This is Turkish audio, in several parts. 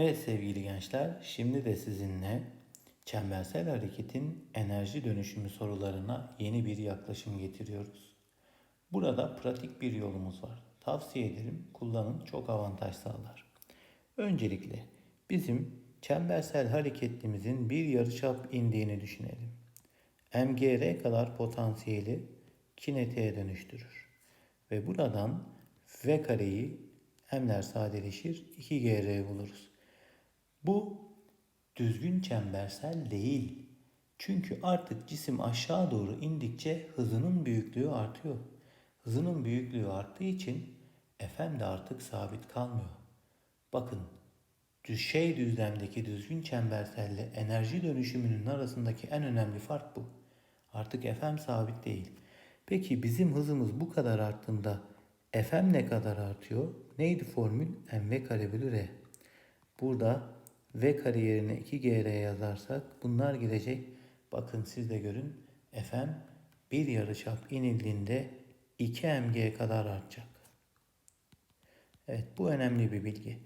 Evet sevgili gençler, şimdi de sizinle çembersel hareketin enerji dönüşümü sorularına yeni bir yaklaşım getiriyoruz. Burada pratik bir yolumuz var. Tavsiye ederim, kullanın çok avantaj sağlar. Öncelikle bizim çembersel hareketimizin bir yarıçap indiğini düşünelim. MGR kadar potansiyeli kinetiğe dönüştürür. Ve buradan V kareyi M'ler sadeleşir 2GR buluruz. Bu düzgün çembersel değil. Çünkü artık cisim aşağı doğru indikçe hızının büyüklüğü artıyor. Hızının büyüklüğü arttığı için FM de artık sabit kalmıyor. Bakın şey düzlemdeki düzgün çemberselle enerji dönüşümünün arasındaki en önemli fark bu. Artık FM sabit değil. Peki bizim hızımız bu kadar arttığında FM ne kadar artıyor? Neydi formül? mv kare bölü r. Burada v kare yerine 2gr yazarsak bunlar gidecek. Bakın siz de görün. FM bir yarıçap inildiğinde 2 mg kadar artacak. Evet bu önemli bir bilgi.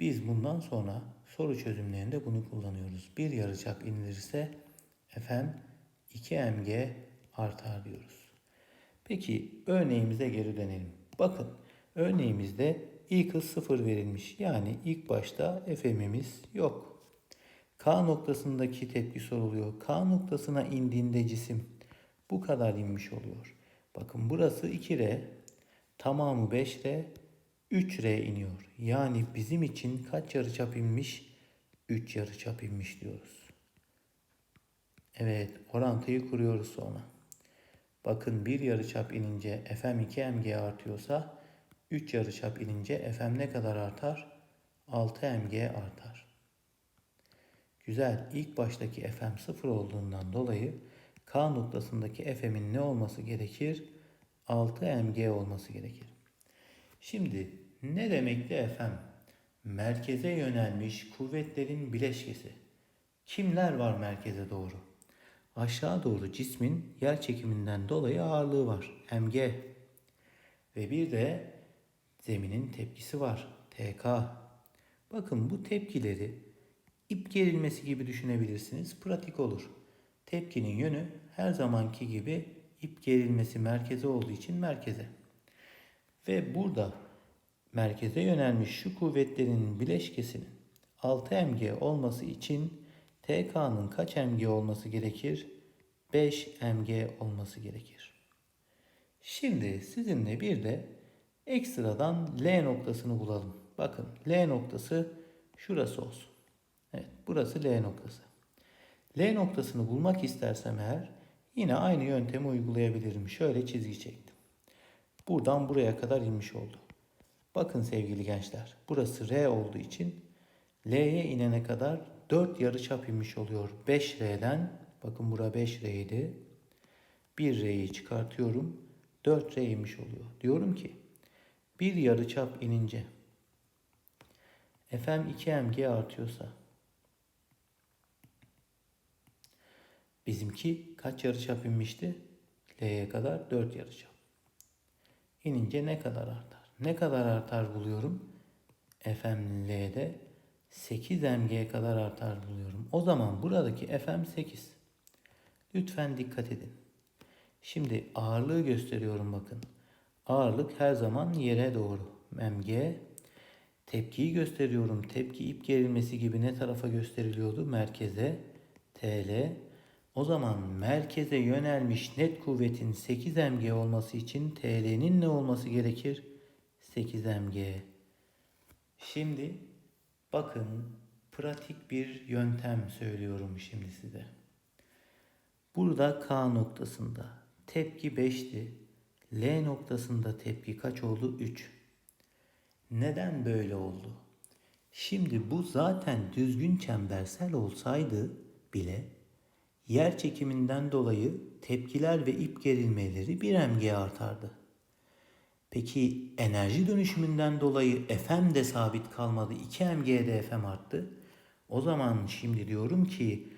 Biz bundan sonra soru çözümlerinde bunu kullanıyoruz. Bir yarıçap inilirse FM 2 mg artar diyoruz. Peki örneğimize geri dönelim. Bakın örneğimizde ilk hız 0 verilmiş. Yani ilk başta FM'imiz yok. K noktasındaki tepki soruluyor. K noktasına indiğinde cisim bu kadar inmiş oluyor. Bakın burası 2R, tamamı 5R, 3R iniyor. Yani bizim için kaç yarıçap inmiş? 3 yarıçap inmiş diyoruz. Evet, orantıyı kuruyoruz sonra. Bakın bir yarıçap inince FM 2 mg artıyorsa 3 yarıçap inince FM ne kadar artar? 6 mg artar. Güzel. İlk baştaki FM 0 olduğundan dolayı K noktasındaki FM'in ne olması gerekir? 6 mg olması gerekir. Şimdi ne demekti FM? Merkeze yönelmiş kuvvetlerin bileşkesi. Kimler var merkeze doğru? Aşağı doğru cismin yer çekiminden dolayı ağırlığı var. mg. Ve bir de zeminin tepkisi var. tk. Bakın bu tepkileri ip gerilmesi gibi düşünebilirsiniz. Pratik olur. Tepkinin yönü her zamanki gibi ip gerilmesi merkeze olduğu için merkeze. Ve burada merkeze yönelmiş şu kuvvetlerin bileşkesinin 6 mg olması için TK'nın kaç mg olması gerekir? 5 mg olması gerekir. Şimdi sizinle bir de ekstradan L noktasını bulalım. Bakın L noktası şurası olsun. Evet burası L noktası. L noktasını bulmak istersem eğer yine aynı yöntemi uygulayabilirim. Şöyle çizgi çektim. Buradan buraya kadar inmiş oldu. Bakın sevgili gençler burası R olduğu için L'ye inene kadar 4 yarıçap inmiş oluyor. 5R'den bakın bura 5R idi. 1R'yi çıkartıyorum. 4R inmiş oluyor. Diyorum ki bir yarıçap inince FM 2mg artıyorsa bizimki kaç yarıçap inmişti? L'ye kadar 4 yarıçap. İnince ne kadar artar? Ne kadar artar buluyorum? FM L'de 8 mg'ye kadar artar buluyorum. O zaman buradaki FM 8. Lütfen dikkat edin. Şimdi ağırlığı gösteriyorum bakın. Ağırlık her zaman yere doğru. mg. Tepkiyi gösteriyorum. Tepki ip gerilmesi gibi ne tarafa gösteriliyordu? Merkeze. TL. O zaman merkeze yönelmiş net kuvvetin 8 mg olması için TL'nin ne olması gerekir? 8 mg. Şimdi bakın pratik bir yöntem söylüyorum şimdi size. Burada K noktasında tepki 5'ti. L noktasında tepki kaç oldu? 3. Neden böyle oldu? Şimdi bu zaten düzgün çembersel olsaydı bile yer çekiminden dolayı tepkiler ve ip gerilmeleri 1 mg artardı. Peki enerji dönüşümünden dolayı FM de sabit kalmadı. 2 mg'de FM arttı. O zaman şimdi diyorum ki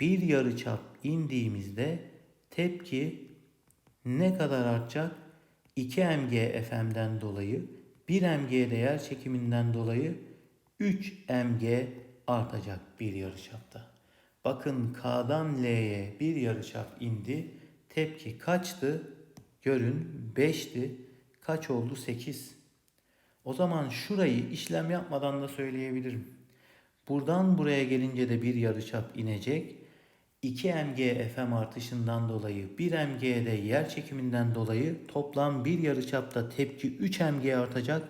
bir yarıçap indiğimizde tepki ne kadar artacak? 2 mg FM'den dolayı 1 mg yer çekiminden dolayı 3 mg artacak bir yarıçapta. Bakın K'dan L'ye bir yarıçap indi. Tepki kaçtı? Görün 5'ti. Kaç oldu? 8. O zaman şurayı işlem yapmadan da söyleyebilirim. Buradan buraya gelince de bir yarıçap inecek. 2 mg FM artışından dolayı 1 mg'de yer çekiminden dolayı toplam bir yarıçapta tepki 3 mg artacak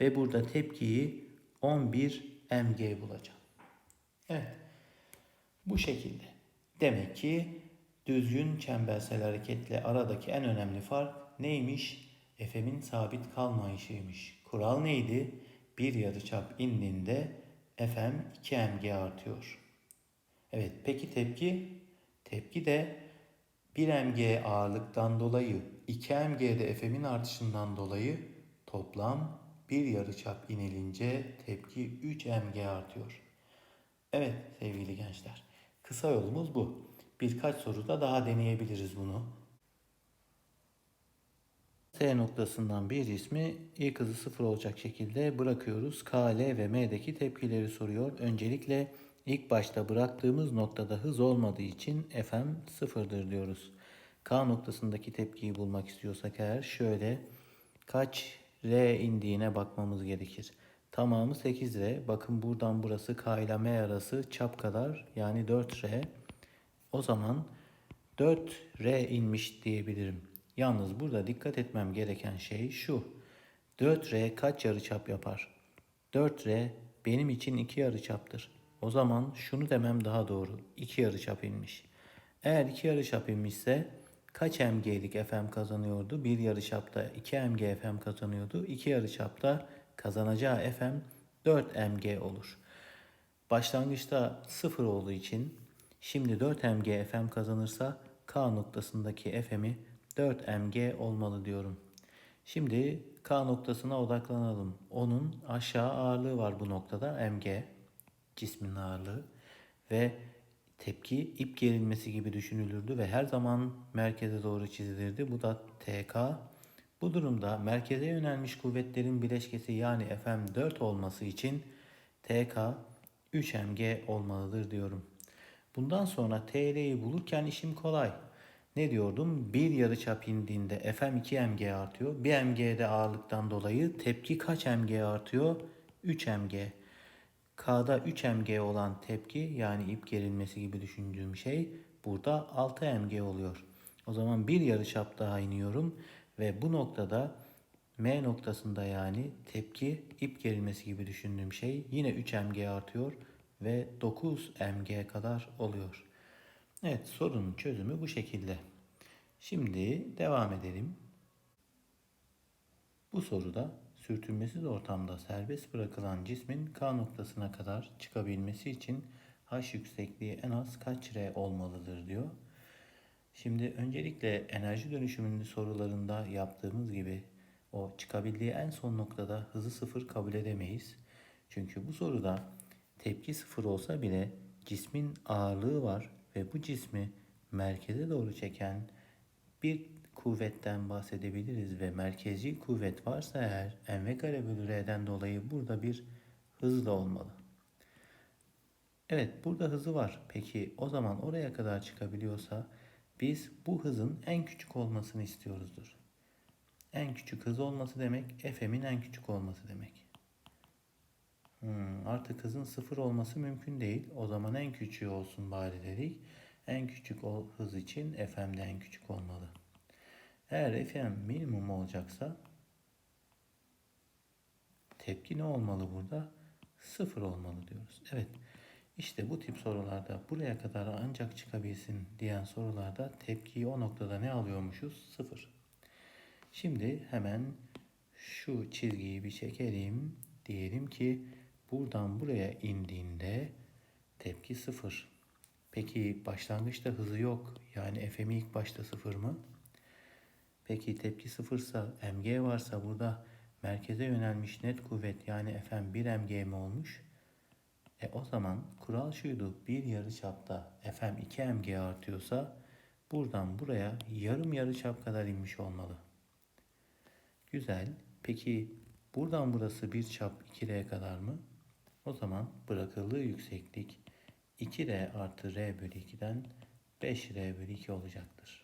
ve burada tepkiyi 11 mg bulacağım. Evet. Bu şekilde. Demek ki düzgün çembersel hareketle aradaki en önemli fark neymiş? F'min sabit kalmayışıymış. Kural neydi? Bir yarıçap indiğinde FM 2 mg artıyor. Evet peki tepki? Tepki de 1 mg ağırlıktan dolayı 2 mg'de FM'in artışından dolayı toplam bir yarıçap inilince tepki 3 mg artıyor. Evet sevgili gençler. Kısa yolumuz bu. Birkaç soruda daha deneyebiliriz bunu. S noktasından bir cismi ilk hızı sıfır olacak şekilde bırakıyoruz. K, L ve M'deki tepkileri soruyor. Öncelikle ilk başta bıraktığımız noktada hız olmadığı için FM sıfırdır diyoruz. K noktasındaki tepkiyi bulmak istiyorsak eğer şöyle kaç R indiğine bakmamız gerekir. Tamamı 8 R. Bakın buradan burası K ile M arası çap kadar yani 4 R. O zaman 4 R inmiş diyebilirim. Yalnız burada dikkat etmem gereken şey şu. 4R kaç yarıçap yapar? 4R benim için 2 yarıçaptır. O zaman şunu demem daha doğru. 2 yarıçap inmiş. Eğer 2 yarıçap inmişse kaç mg'lik FM kazanıyordu? Bir yarıçapta 2 mg FM kazanıyordu. 2 yarıçapta kazanacağı FM 4 mg olur. Başlangıçta 0 olduğu için şimdi 4 mg FM kazanırsa K noktasındaki FM'i 4 mg olmalı diyorum. Şimdi K noktasına odaklanalım. Onun aşağı ağırlığı var bu noktada mg cismin ağırlığı ve tepki ip gerilmesi gibi düşünülürdü ve her zaman merkeze doğru çizilirdi. Bu da TK. Bu durumda merkeze yönelmiş kuvvetlerin bileşkesi yani FM 4 olması için TK 3 mg olmalıdır diyorum. Bundan sonra TL'yi bulurken işim kolay. Ne diyordum? Bir yarıçap indiğinde FM 2 mg artıyor. 1 mg'de ağırlıktan dolayı tepki kaç mg artıyor? 3 mg. K'da 3 mg olan tepki yani ip gerilmesi gibi düşündüğüm şey burada 6 mg oluyor. O zaman bir yarıçap daha iniyorum ve bu noktada M noktasında yani tepki ip gerilmesi gibi düşündüğüm şey yine 3 mg artıyor ve 9 mg kadar oluyor. Evet sorunun çözümü bu şekilde. Şimdi devam edelim. Bu soruda sürtünmesiz ortamda serbest bırakılan cismin K noktasına kadar çıkabilmesi için H yüksekliği en az kaç R olmalıdır diyor. Şimdi öncelikle enerji dönüşümünün sorularında yaptığımız gibi o çıkabildiği en son noktada hızı sıfır kabul edemeyiz. Çünkü bu soruda tepki sıfır olsa bile cismin ağırlığı var ve bu cismi merkeze doğru çeken bir kuvvetten bahsedebiliriz ve merkezi kuvvet varsa eğer mv kare bölü r'den dolayı burada bir hız da olmalı. Evet burada hızı var. Peki o zaman oraya kadar çıkabiliyorsa biz bu hızın en küçük olmasını istiyoruzdur. En küçük hız olması demek fm'in en küçük olması demek. Hmm, artık hızın sıfır olması mümkün değil. O zaman en küçüğü olsun bari dedik. En küçük hız için fm de en küçük olmalı. Eğer fm minimum olacaksa tepki ne olmalı burada? Sıfır olmalı diyoruz. Evet. İşte bu tip sorularda buraya kadar ancak çıkabilsin diyen sorularda tepkiyi o noktada ne alıyormuşuz? Sıfır. Şimdi hemen şu çizgiyi bir çekelim. Diyelim ki buradan buraya indiğinde tepki sıfır. Peki başlangıçta hızı yok. Yani FM'i ilk başta sıfır mı? Peki tepki sıfırsa mg varsa burada merkeze yönelmiş net kuvvet yani FM 1 mg mi olmuş? E o zaman kural şuydu. Bir yarı çapta FM 2 mg artıyorsa buradan buraya yarım yarı çap kadar inmiş olmalı. Güzel. Peki buradan burası bir çap 2R kadar mı? O zaman bırakıldığı yükseklik 2R artı R bölü 2'den 5R bölü 2 olacaktır.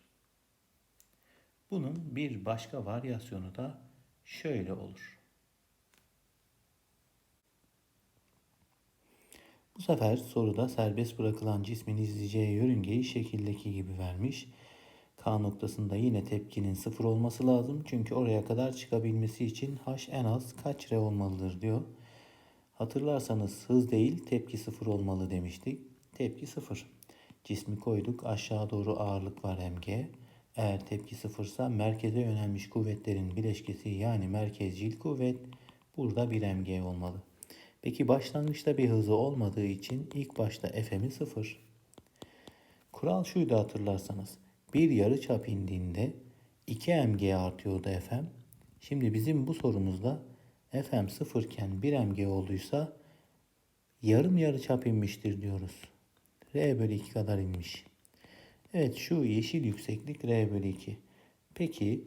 Bunun bir başka varyasyonu da şöyle olur. Bu sefer soruda serbest bırakılan cismin izleyeceği yörüngeyi şekildeki gibi vermiş. K noktasında yine tepkinin sıfır olması lazım. Çünkü oraya kadar çıkabilmesi için h en az kaç r olmalıdır diyor. Hatırlarsanız hız değil tepki sıfır olmalı demiştik. Tepki sıfır. Cismi koyduk aşağı doğru ağırlık var mg. Eğer tepki sıfırsa merkeze yönelmiş kuvvetlerin bileşkesi yani merkezcil kuvvet burada bir mg olmalı. Peki başlangıçta bir hızı olmadığı için ilk başta fm'i sıfır. Kural şuydu hatırlarsanız. Bir yarı çap indiğinde 2 mg artıyordu fm. Şimdi bizim bu sorumuzda fm sıfırken 1 mg olduysa yarım yarı çap inmiştir diyoruz. r bölü 2 kadar inmiş. Evet şu yeşil yükseklik r bölü 2. Peki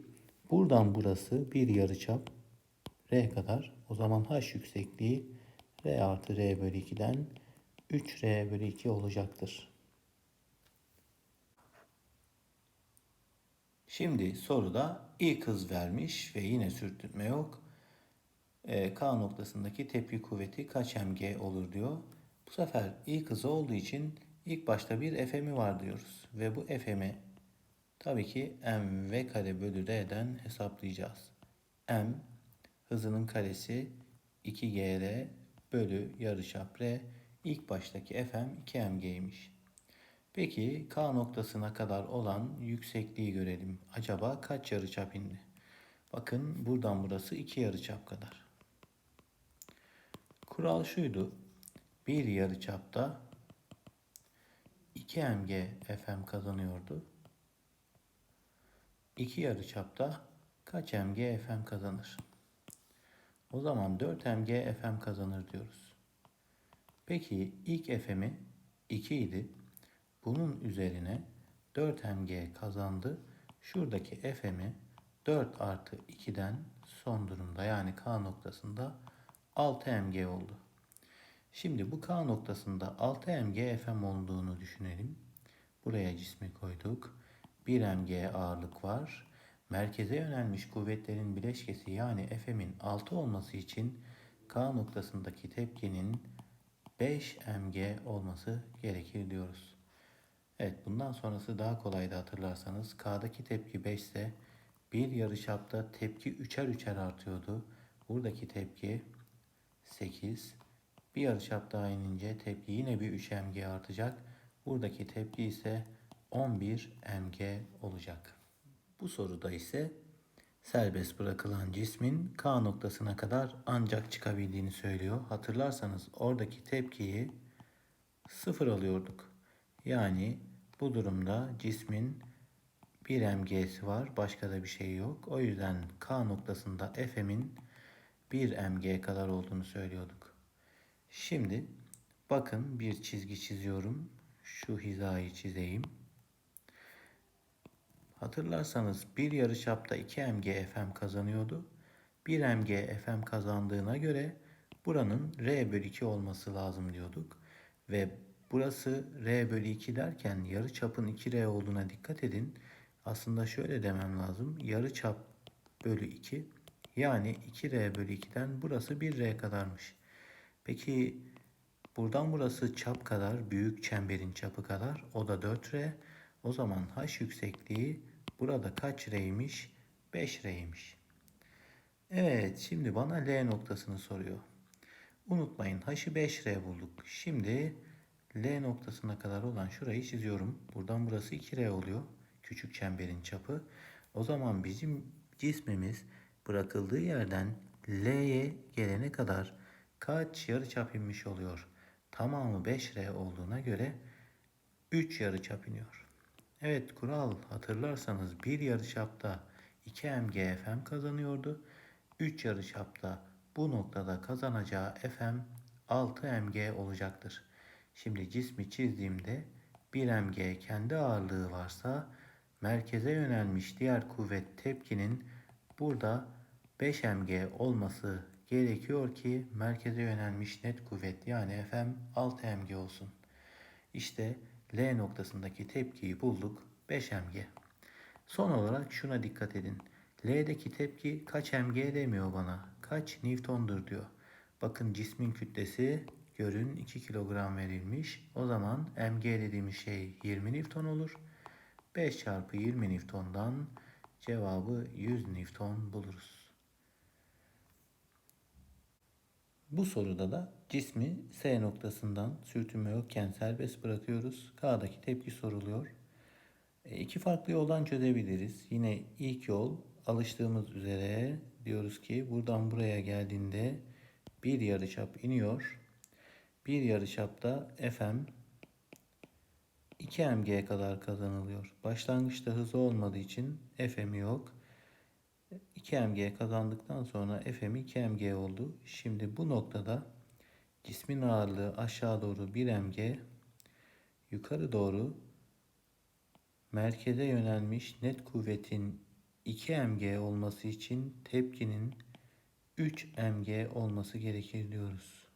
buradan burası bir yarı çap r kadar. O zaman h yüksekliği r artı r bölü 2'den 3r bölü 2 olacaktır. Şimdi soruda ilk hız vermiş ve yine sürtünme yok. E, K noktasındaki tepki kuvveti kaç mg olur diyor. Bu sefer ilk hızı olduğu için ilk başta bir fm'i var diyoruz. Ve bu fm'i tabii ki mv kare bölü r'den hesaplayacağız. m hızının karesi 2gr bölü yarıçap r. İlk baştaki fm 2mg'ymiş. Peki K noktasına kadar olan yüksekliği görelim. Acaba kaç yarıçap indi? Bakın buradan burası 2 yarıçap kadar. Kural şuydu. Bir yarıçapta 2 mg fm kazanıyordu. 2 yarıçapta kaç mg fm kazanır? O zaman 4 mg fm kazanır diyoruz. Peki ilk fm'i 2 idi. Bunun üzerine 4 mg kazandı. Şuradaki fm'i 4 artı 2'den son durumda yani K noktasında 6 mg oldu. Şimdi bu K noktasında 6 mg fm olduğunu düşünelim. Buraya cismi koyduk. 1 mg ağırlık var. Merkeze yönelmiş kuvvetlerin bileşkesi yani fm'in 6 olması için K noktasındaki tepkinin 5 mg olması gerekir diyoruz. Evet bundan sonrası daha kolaydı hatırlarsanız. K'daki tepki 5 ise bir yarıçapta tepki 3'er 3'er artıyordu. Buradaki tepki 8. Bir yarıçap daha inince tepki yine bir 3 mg artacak. Buradaki tepki ise 11 mg olacak. Bu soruda ise serbest bırakılan cismin K noktasına kadar ancak çıkabildiğini söylüyor. Hatırlarsanız oradaki tepkiyi sıfır alıyorduk. Yani bu durumda cismin bir mg'si var. Başka da bir şey yok. O yüzden K noktasında F'min 1 mg kadar olduğunu söylüyorduk. Şimdi bakın bir çizgi çiziyorum. Şu hizayı çizeyim. Hatırlarsanız bir yarıçapta 2 mg FM kazanıyordu. 1 mg FM kazandığına göre buranın R bölü 2 olması lazım diyorduk. Ve burası R bölü 2 derken yarıçapın 2R olduğuna dikkat edin. Aslında şöyle demem lazım. Yarıçap bölü 2 yani 2R bölü 2'den burası 1R kadarmış. Peki buradan burası çap kadar büyük çemberin çapı kadar o da 4R. O zaman H yüksekliği burada kaç R'ymiş? 5 R'ymiş. Evet şimdi bana L noktasını soruyor. Unutmayın H'ı 5 R bulduk. Şimdi L noktasına kadar olan şurayı çiziyorum. Buradan burası 2 R oluyor. Küçük çemberin çapı. O zaman bizim cismimiz bırakıldığı yerden L'ye gelene kadar kaç yarıçap inmiş oluyor? Tamamı 5R olduğuna göre 3 yarıçap iniyor. Evet kural hatırlarsanız bir yarıçapta 2 mg FM kazanıyordu. 3 yarıçapta bu noktada kazanacağı FM 6 mg olacaktır. Şimdi cismi çizdiğimde 1 mg kendi ağırlığı varsa merkeze yönelmiş diğer kuvvet tepkinin burada 5 mg olması gerekiyor ki merkeze yönelmiş net kuvvet yani FM 6 mg olsun. İşte L noktasındaki tepkiyi bulduk 5 mg. Son olarak şuna dikkat edin. L'deki tepki kaç mg demiyor bana. Kaç Newton'dur diyor. Bakın cismin kütlesi görün 2 kilogram verilmiş. O zaman mg dediğimiz şey 20 Newton olur. 5 çarpı 20 Newton'dan cevabı 100 Newton buluruz. Bu soruda da cismi S noktasından sürtünme yokken serbest bırakıyoruz. K'daki tepki soruluyor. E, iki farklı yoldan çözebiliriz. Yine ilk yol alıştığımız üzere diyoruz ki buradan buraya geldiğinde bir yarıçap iniyor. Bir yarıçapta FM 2 mg'ye kadar kazanılıyor. Başlangıçta hızı olmadığı için FM'i yok. 2 mg kazandıktan sonra FM'i 2 mg oldu. Şimdi bu noktada cismin ağırlığı aşağı doğru 1 mg, yukarı doğru merkeze yönelmiş net kuvvetin 2 mg olması için tepkinin 3 mg olması gerekir diyoruz.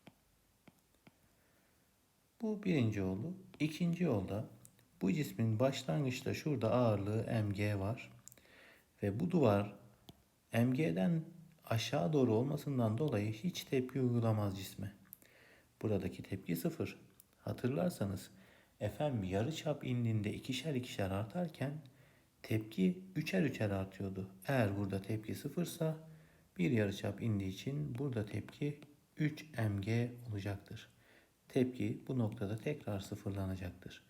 Bu birinci yolu. İkinci yolda bu cismin başlangıçta şurada ağırlığı mg var. Ve bu duvar mg'den aşağı doğru olmasından dolayı hiç tepki uygulamaz cisme. Buradaki tepki sıfır. Hatırlarsanız FM yarıçap indiğinde ikişer ikişer artarken tepki üçer üçer artıyordu. Eğer burada tepki sıfırsa bir yarıçap indiği için burada tepki 3 mg olacaktır. Tepki bu noktada tekrar sıfırlanacaktır.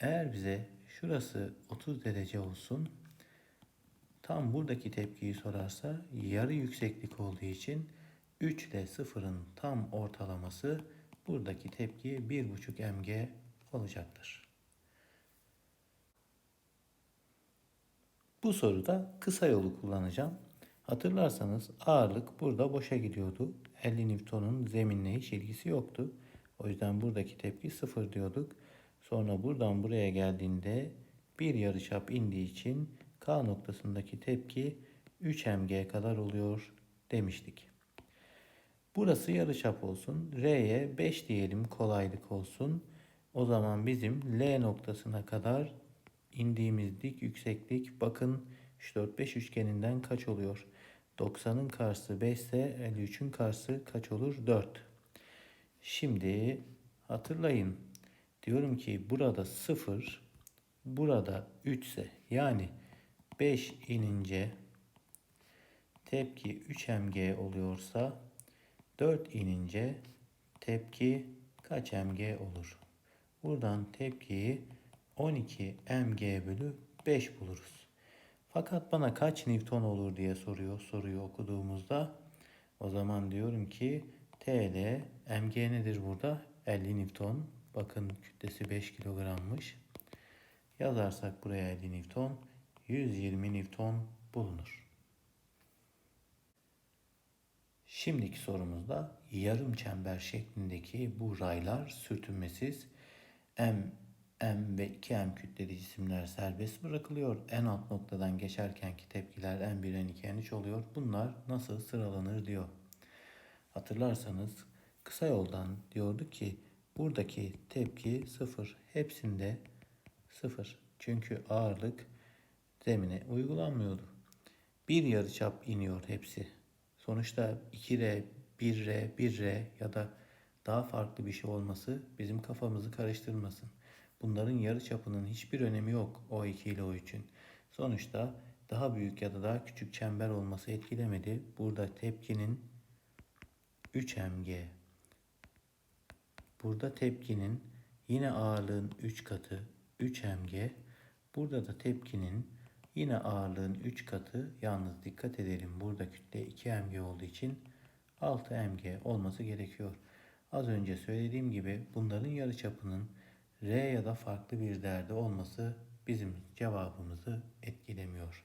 Eğer bize şurası 30 derece olsun tam buradaki tepkiyi sorarsa yarı yükseklik olduğu için 3 ile 0'ın tam ortalaması buradaki tepki 1,5 mg olacaktır. Bu soruda kısa yolu kullanacağım. Hatırlarsanız ağırlık burada boşa gidiyordu. 50 Newton'un zeminle hiç ilgisi yoktu. O yüzden buradaki tepki sıfır diyorduk. Sonra buradan buraya geldiğinde bir yarıçap indiği için K noktasındaki tepki 3 mg kadar oluyor demiştik. Burası yarıçap olsun. R'ye 5 diyelim kolaylık olsun. O zaman bizim L noktasına kadar indiğimiz dik yükseklik bakın 3-4-5 üçgeninden kaç oluyor? 90'ın karşısı 5 ise 53'ün karşısı kaç olur? 4. Şimdi hatırlayın. Diyorum ki burada 0, burada 3 ise yani 5 inince tepki 3 mg oluyorsa 4 inince tepki kaç mg olur? Buradan tepkiyi 12 mg bölü 5 buluruz. Fakat bana kaç Newton olur diye soruyor soruyu okuduğumuzda. O zaman diyorum ki TL mg nedir burada? 50 Newton. Bakın kütlesi 5 kilogrammış. Yazarsak buraya 50 Newton. 120 Newton bulunur. Şimdiki sorumuzda yarım çember şeklindeki bu raylar sürtünmesiz M, M ve 2M kütleli cisimler serbest bırakılıyor. En alt noktadan geçerkenki tepkiler M1, N2, N3 oluyor. Bunlar nasıl sıralanır diyor. Hatırlarsanız kısa yoldan diyorduk ki buradaki tepki sıfır. Hepsinde sıfır. Çünkü ağırlık zemine uygulanmıyordu. Bir yarıçap iniyor hepsi. Sonuçta 2R, 1R, 1R ya da daha farklı bir şey olması bizim kafamızı karıştırmasın. Bunların yarı çapının hiçbir önemi yok O2 ile O3'ün. Sonuçta daha büyük ya da daha küçük çember olması etkilemedi. Burada tepkinin 3 mg. Burada tepkinin yine ağırlığın 3 katı 3 mg. Burada da tepkinin yine ağırlığın 3 katı yalnız dikkat edelim burada kütle 2 mg olduğu için 6 mg olması gerekiyor. Az önce söylediğim gibi bunların yarıçapının R ya da farklı bir değerde olması bizim cevabımızı etkilemiyor.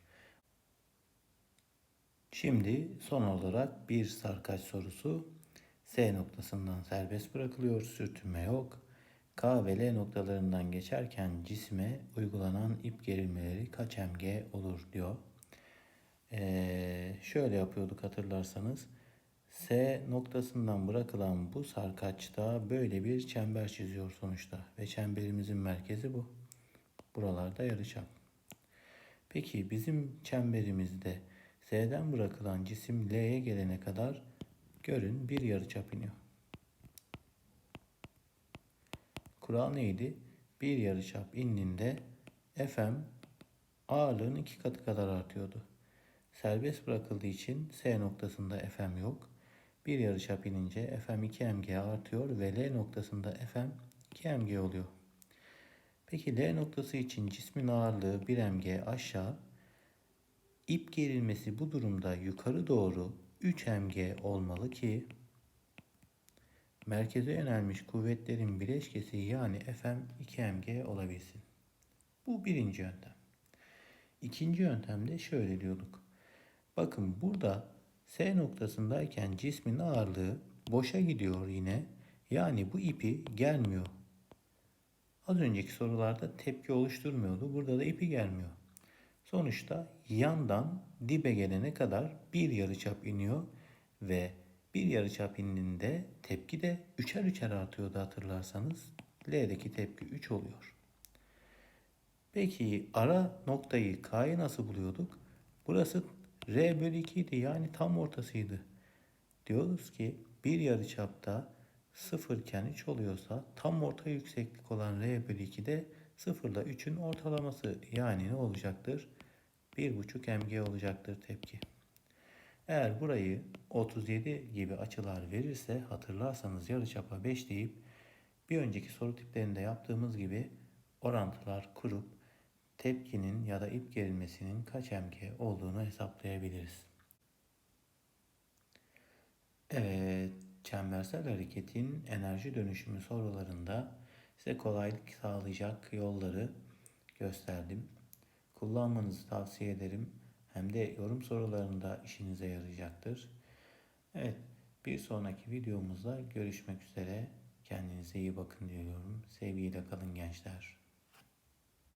Şimdi son olarak bir sarkaç sorusu. S noktasından serbest bırakılıyor, sürtünme yok. K ve L noktalarından geçerken cisme uygulanan ip gerilmeleri kaç mg olur diyor. Ee, şöyle yapıyorduk hatırlarsanız. S noktasından bırakılan bu sarkaçta böyle bir çember çiziyor sonuçta. Ve çemberimizin merkezi bu. Buralarda yarıçap. Peki bizim çemberimizde S'den bırakılan cisim L'ye gelene kadar görün bir yarıçap iniyor. Kural neydi? Bir yarıçap indiğinde FM ağırlığın iki katı kadar artıyordu. Serbest bırakıldığı için S noktasında FM yok. Bir yarıçap inince FM 2 mg artıyor ve L noktasında FM 2 mg oluyor. Peki L noktası için cismin ağırlığı 1 mg aşağı, ip gerilmesi bu durumda yukarı doğru 3 mg olmalı ki merkeze yönelmiş kuvvetlerin bileşkesi yani FM 2 mg olabilsin. Bu birinci yöntem. İkinci yöntemde şöyle diyorduk. Bakın burada S noktasındayken cismin ağırlığı boşa gidiyor yine. Yani bu ipi gelmiyor. Az önceki sorularda tepki oluşturmuyordu. Burada da ipi gelmiyor. Sonuçta yandan dibe gelene kadar bir yarıçap iniyor ve bir yarıçap indiğinde tepki de üçer üçer artıyordu hatırlarsanız. L'deki tepki 3 oluyor. Peki ara noktayı K'yı nasıl buluyorduk? Burası R bölü 2 idi yani tam ortasıydı. Diyoruz ki bir yarıçapta 0 iken 3 oluyorsa tam orta yükseklik olan R bölü 2 de 0 ile 3'ün ortalaması yani ne olacaktır? 1,5 mg olacaktır tepki. Eğer burayı 37 gibi açılar verirse hatırlarsanız yarıçapa 5 deyip bir önceki soru tiplerinde yaptığımız gibi orantılar kurup tepkinin ya da ip gerilmesinin kaç mg olduğunu hesaplayabiliriz. Evet, çembersel hareketin enerji dönüşümü sorularında size kolaylık sağlayacak yolları gösterdim. Kullanmanızı tavsiye ederim. Hem de yorum sorularında işinize yarayacaktır. Evet, bir sonraki videomuzda görüşmek üzere. Kendinize iyi bakın diyorum. Sevgiyle kalın gençler.